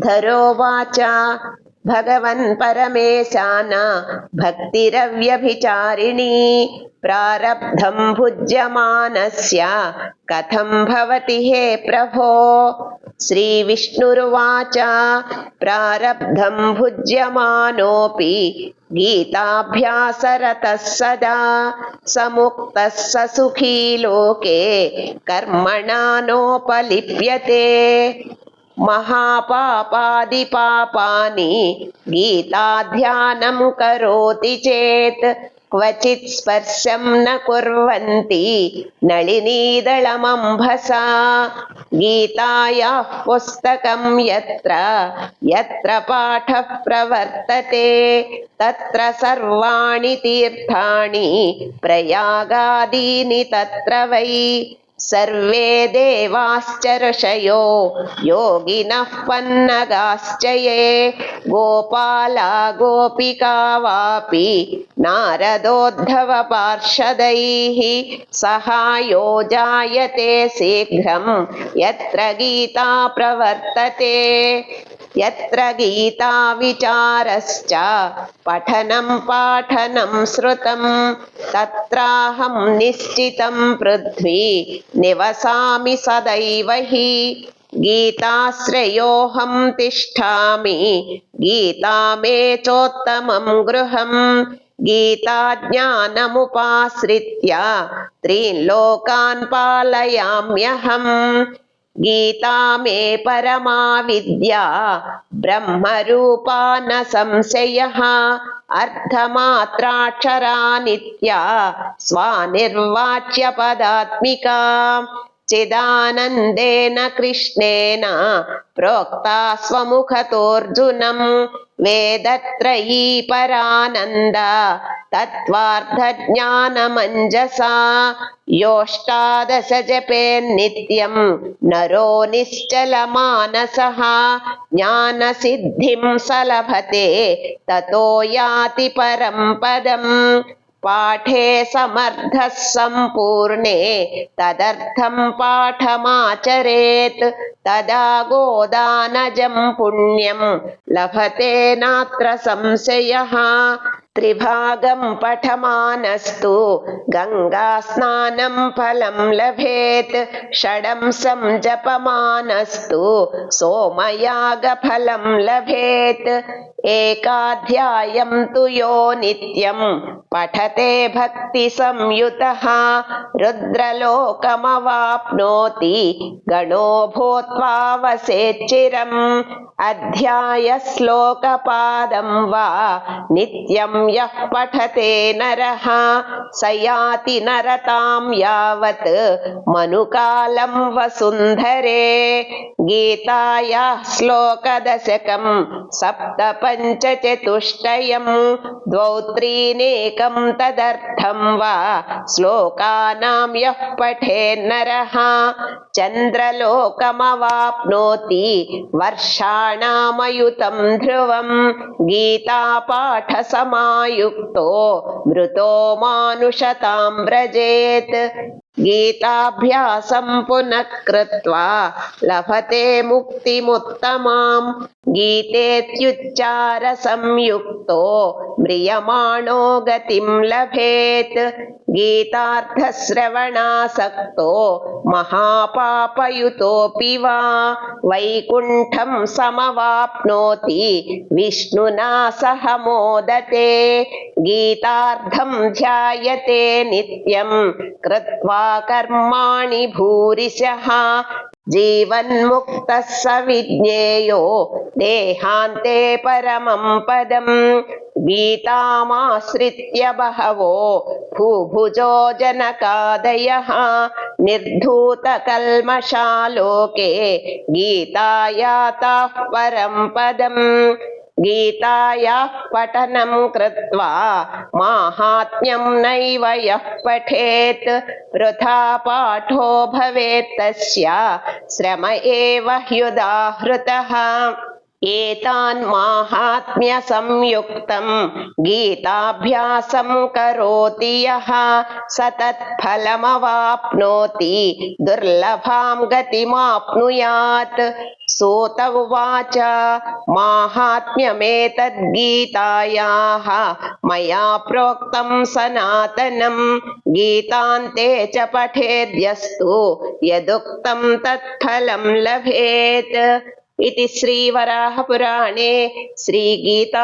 धरोवाच, भगवन् परमेशान, भक्तिरव्यभिचारिणी, प्रारब्धं भुज्यमानस्य कथं भवति हे प्रभो? श्रीविष्णुरुवाच, प्रारब्धं भुज्यमानोऽपि गीताभ्यासरतः सदा समुक्तः स सुखी लोके कर्मणा नोपलिप्यते। మహాపాపాది పాపాని గీతాధ్యానం కరోతి చేత్. క్వచిత్ స్పర్శం న కుర్వంతి నళినీదళమంభసా గీతాయా పుస్తకం యత్ర యత్ర పాఠ ప్రవర్తతే. తత్ర సర్వాణి తీర్థాణి ప్రయాగాదీని తత్ర వై. सर्वे देवाश्च ऋषयो योगिनः पन्नगाश्च ये गोपाला गोपिका वापि नारदोद्धवपार्षदैः सहायो जायते शीघ्रं, यत्र गीता प्रवर्तते। यत्र गीताविचारश्च पठनं पाठनं श्रुतं तत्राहं निश्चितं पृथ्वी निवसामि सदैव हि गीताश्रयोऽहं तिष्ठामि गीता मे चोत्तमं गृहम् गीताज्ञानमुपाश्रित्य त्रीन् लोकान् पालयाम्यहम् गीता मे परमा विद्या ब्रह्मरूपा न संशय अर्थमात्राक्षरा नित्या स्वानिर्वाच्यपदात्मिका। चिदानन्देन कृष्णेन प्रोक्ता स्वमुखतोऽर्जुनं वेदत्रयी परानन्द तत्त्वार्थज्ञानमञ्जसा योष्टादश जपेन्नित्यं नरो निश्चलमानसः ज्ञानसिद्धिं स लभते ततो याति परं पदम् पाठे समर्थः सम्पूर्णे तदर्थं पाठमाचरेत्, तदा गोदानजं पुण्यं लभते नात्र संशयः। त्रिभागं पठमानस्तु, गङ्गास्नानं फलं लभेत् षडंसं जपमानस्तु, सोमयागफलं लभेत्। ఏకాధ్యాయం తు యో నిత్యం పఠతే భక్తి సంయుత రుద్రలోకమవాప్నోతి గణో భూత్వావసేచ్చిరం అధ్యాయ శ్లోక పాదం వా నిత్యం యః పఠతే నరః సయాతి నరతాం యావత్ మనుకాలం వసుంధరే గీతాయా శ్లోకదశకం సప్తప सप्तपञ्चचतुष्टयं द्वौ त्रीनेकं तदर्थं वा श्लोकानां यः पठेन्नरः चन्द्रलोकमवाप्नोति वर्षाणामयुतं ध्रुवं गीतापाठसमायुक्तो मृतो मानुषतां व्रजेत् గీతాభ్యాసం పునఃకృత్వా లభతే ముక్తిముత్తమాం గీతేత్యుచ్చార సంయుక్తో మ్రియమాణో గతిం లభేత్ గీతార్థశ్రవణాసక్తో మహాపాపయుతోపి వా వైకుంఠం సమవాప్నోతి విష్ణునా సహ మోదతే గీతార్థం ధ్యాయతే నిత్యం కృత్వా कर्माणि भूरिशः जीवन्मुक्तः स विज्ञेयो देहान्ते परमं पदम्। गीतामाश्रित्य बहवो भूभुजो जनकादयः। निर्धूतकल्मषालोके गीतायाताः परं पदम्। गीतायाः पठनं कृत्वा माहात्म्यं नैव यः पठेत्। वृथा पाठो भवेत् तस्य। श्रम एव ह्युदाहृतः। एतान् माहात्म्यसंयुक्तं गीताभ्यासं करोति यः स तत्फलमवाप्नोति दुर्लभां गतिमाप्नुयात्। सूत उवाच, माहात्म्यमेतद्गीतायाः, मया प्रोक्तं सनातनं। गीतान्ते च पठेद्यस्तु, यदुक्तं तत्फलं लभेत्। ఇది శ్రీవరాహపురాణే శ్రీగీతామాహాత్మ్యం